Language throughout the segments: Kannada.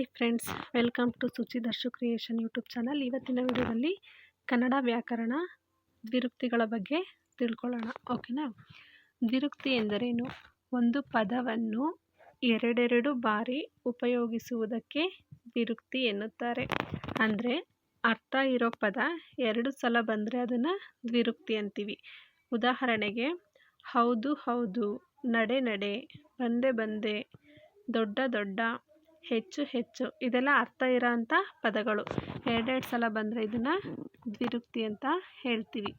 Hi friends welcome to Suchi Darshu creation YouTube channel. ಇವತ್ತಿನ ವಿಡಿಯೋದಲ್ಲಿ ಕನ್ನಡ ವ್ಯಾಕರಣ ದ್ವಿರುಕ್ತಿಗಳ ಬಗ್ಗೆ ತಿಳ್ಕೊಳ್ಳೋಣ. ಓಕೆನಾ? ದ್ವಿರುಕ್ತಿ ಎಂದರೇನು? ಒಂದು ಪದವನ್ನು ಎರಡೆರಡು ಬಾರಿ ಉಪಯೋಗಿಸುವುದಕ್ಕೆ ದ್ವಿರುಕ್ತಿ ಎನ್ನುತ್ತಾರೆ. ಅಂದರೆ ಅರ್ಥ ಇರೋ ಪದ ಎರಡು ಸಲ ಬಂದರೆ ಅದನ್ನು ದ್ವಿರುಕ್ತಿ ಅಂತೀವಿ. ಉದಾಹರಣೆಗೆ ಹೌದು ಹೌದು ನಡೆ ನಡೆ ಬಂದೆ ಬಂದೆ ದೊಡ್ಡ ದೊಡ್ಡ ಹೆಚ್ಚು ಹೆಚ್ಚು ಇದೆಲ್ಲ ಅರ್ಥ ಇರೋ ಅಂಥ ಪದಗಳು. ಎರಡೆರಡು ಸಲ ಬಂದರೆ ಇದನ್ನು ದ್ವಿರುಕ್ತಿ ಅಂತ ಹೇಳ್ತೀವಿ.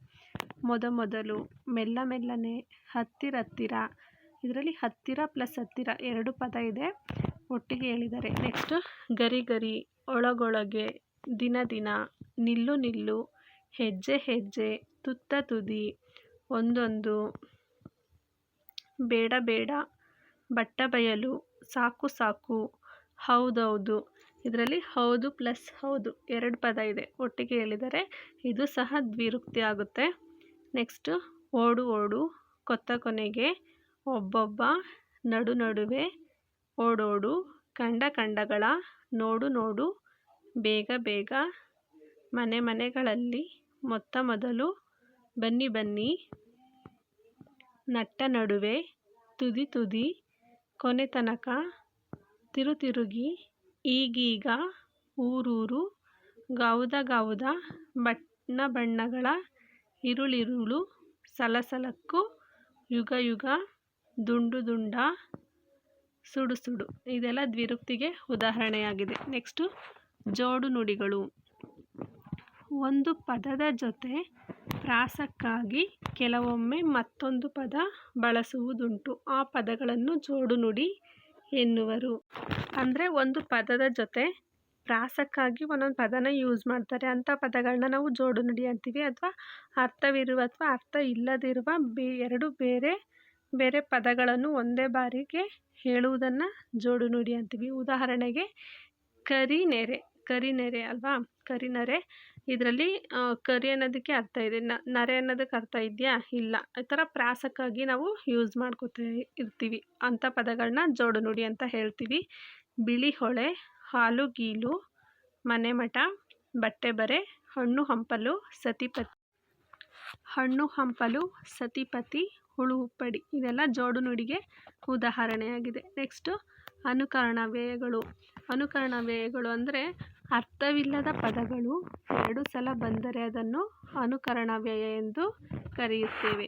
ಮೊದ ಮೊದಲು, ಮೆಲ್ಲ ಮೆಲ್ಲನೆ, ಹತ್ತಿರ ಹತ್ತಿರ. ಇದರಲ್ಲಿ ಹತ್ತಿರ ಪ್ಲಸ್ ಹತ್ತಿರ ಎರಡು ಪದ ಇದೆ ಒಟ್ಟಿಗೆ ಹೇಳಿದ್ದಾರೆ ನೆಕ್ಸ್ಟು ಗರಿ ಗರಿ, ಒಳಗೊಳಗೆ, ದಿನ ದಿನ, ನಿಲ್ಲು ನಿಲ್ಲು, ಹೆಜ್ಜೆ ಹೆಜ್ಜೆ, ತುತ್ತ ತುದಿ, ಒಂದೊಂದು, ಬೇಡ ಬೇಡ ಬಟ್ಟ ಬಯಲು ಸಾಕು ಸಾಕು ಹೌದೌದು. ಇದರಲ್ಲಿ ಹೌದು ಪ್ಲಸ್ ಹೌದು ಎರಡು ಪದ ಇದೆ ಒಟ್ಟಿಗೆ ಹೇಳಿದರೆ ಇದು ಸಹ ದ್ವಿರುಕ್ತಿ ಆಗುತ್ತೆ. ನೆಕ್ಸ್ಟು ಓಡು ಓಡು ಕೊತ್ತ ಕೊನೆಗೆ ಒಬ್ಬೊಬ್ಬ ನಡು ನಡುವೆ ಓಡೋಡು ಕಂಡ ಕಂಡಗಳ ನೋಡು ನೋಡು ಬೇಗ ಬೇಗ ಮನೆ ಮನೆಗಳಲ್ಲಿ ಮೊತ್ತ ಮೊದಲು ಬನ್ನಿ ಬನ್ನಿ ನಟ್ಟ ನಡುವೆ ತುದಿ ತುದಿ ಕೊನೆ ತನಕ ತಿರುತಿರುಗಿ ಈಗೀಗ ಊರೂರು ಗಾವುದ ಬಣ್ಣಬಣ್ಣಗಳ ಬಣ್ಣ ಬಣ್ಣಗಳ ಇರುಳಿರುಳು ಸಲಸಲಕ್ಕು ಯುಗ ಯುಗ ದುಂಡು ದುಂಡ ಸುಡು ಸುಡು. ಇದೆಲ್ಲ ದ್ವಿರುಕ್ತಿಗೆ ಉದಾಹರಣೆಯಾಗಿದೆ. ನೆಕ್ಸ್ಟು ಜೋಡು ನುಡಿಗಳು. ಒಂದು ಪದದ ಜೊತೆ ಪ್ರಾಸಕ್ಕಾಗಿ ಕೆಲವೊಮ್ಮೆ ಮತ್ತೊಂದು ಪದ ಬಳಸುವುದುಂಟು. ಆ ಪದಗಳನ್ನು ಜೋಡು ನುಡಿ ಎನ್ನುವರು. ಅಂದರೆ ಒಂದು ಪದದ ಜೊತೆ ಪ್ರಾಸಕ್ಕಾಗಿ ಒಂದೊಂದು ಪದನ ಯೂಸ್ ಮಾಡ್ತಾರೆ. ಅಂಥ ಪದಗಳನ್ನ ನಾವು ಜೋಡು ನುಡಿ ಅಂತೀವಿ ಅಥವಾ ಅರ್ಥವಿರುವ ಅಥವಾ ಅರ್ಥ ಇಲ್ಲದಿರುವ ಬೇ, ಎರಡು ಬೇರೆ ಬೇರೆ ಪದಗಳನ್ನು ಒಂದೇ ಬಾರಿಗೆ ಹೇಳುವುದನ್ನು ಜೋಡು ನುಡಿ ಅಂತೀವಿ. ಉದಾಹರಣೆಗೆ ಕರಿನೆರೆ ಕರಿನೆರೆ ಅಲ್ವಾ? ಕರಿನೆರೆ. ಇದರಲ್ಲಿ ಕರಿ ಅನ್ನೋದಕ್ಕೆ ಅರ್ಥ ಇದೆ. ನರೆ ಅನ್ನೋದಕ್ಕೆ ಅರ್ಥ ಇದೆಯಾ? ಇಲ್ಲ. ಈ ಥರ ಪ್ರಾಸಕ್ಕಾಗಿ ನಾವು ಯೂಸ್ ಮಾಡ್ಕೋತಾ ಇರ್ತೀವಿ. ಅಂಥ ಪದಗಳನ್ನ ಜೋಡು ನುಡಿ ಅಂತ ಹೇಳ್ತೀವಿ. ಬಿಳಿ ಹೊಳೆ, ಹಾಲು ಗೀಲು, ಮನೆ ಮಠ, ಬಟ್ಟೆ ಬರೆ, ಹಣ್ಣು ಹಂಪಲು, ಸತಿಪತಿ, ಹಣ್ಣು ಹಂಪಲು, ಸತಿಪತಿ, ಹುಳು ಉಪ್ಪಡಿ ಇದೆಲ್ಲ ಜೋಡು ನುಡಿಗೆ ಉದಾಹರಣೆಯಾಗಿದೆ. ನೆಕ್ಸ್ಟು ಅನುಕರಣ ವ್ಯಯಗಳು. ಅನುಕರಣ ವ್ಯಯಗಳು ಅಂದರೆ ಅರ್ಥವಿಲ್ಲದ ಪದಗಳು ಎರಡು ಸಲ ಬಂದರೆ ಅದನ್ನು ಅನುಕರಣ ವ್ಯಯ ಎಂದು ಕರೆಯುತ್ತೇವೆ.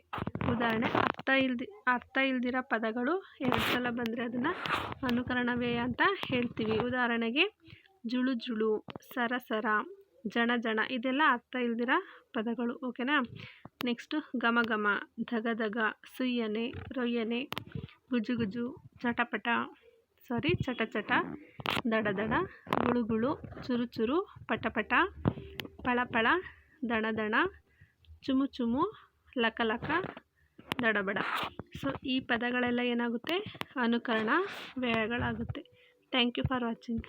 ಉದಾಹರಣೆ, ಅರ್ಥ ಇಲ್ದಿ, ಅರ್ಥ ಇಲ್ದಿರೋ ಪದಗಳು ಎರಡು ಸಲ ಬಂದರೆ ಅದನ್ನು ಅನುಕರಣ ವ್ಯಯ ಅಂತ ಹೇಳ್ತೀವಿ. ಉದಾಹರಣೆಗೆ, ಜುಳು ಜುಳು, ಸರ ಸರ, ಜಣ ಜಣ ಇದೆಲ್ಲ ಅರ್ಥ ಇಲ್ದಿರೋ ಪದಗಳು, ಓಕೆನಾ? ನೆಕ್ಸ್ಟು ಘಮ ಘಮ, ಧಗ ಧಗ, ಸುಯ್ಯನೆ, ರೊಯ್ಯನೆ ಗುಜುಗುಜು ಗುಜು ಚಟಪಟ ಸಾರಿ, ಚಟ ಚಟ, ದಡ ದಡ, ಗುಳು ಗುಳು, ಚುರು ಚುರು, ಪಟ ಪಟ, ಪಳ ಪಳ, ದಣ ದಣ, ಚುಮು ಚುಮು, ಲಕ ಲಕ ದಡಬಡ ಸೊ ಈ ಪದಗಳೆಲ್ಲ ಏನಾಗುತ್ತೆ? ಅನುಕರಣ ವ್ಯಯಗಳಾಗುತ್ತೆ. Thank you for watching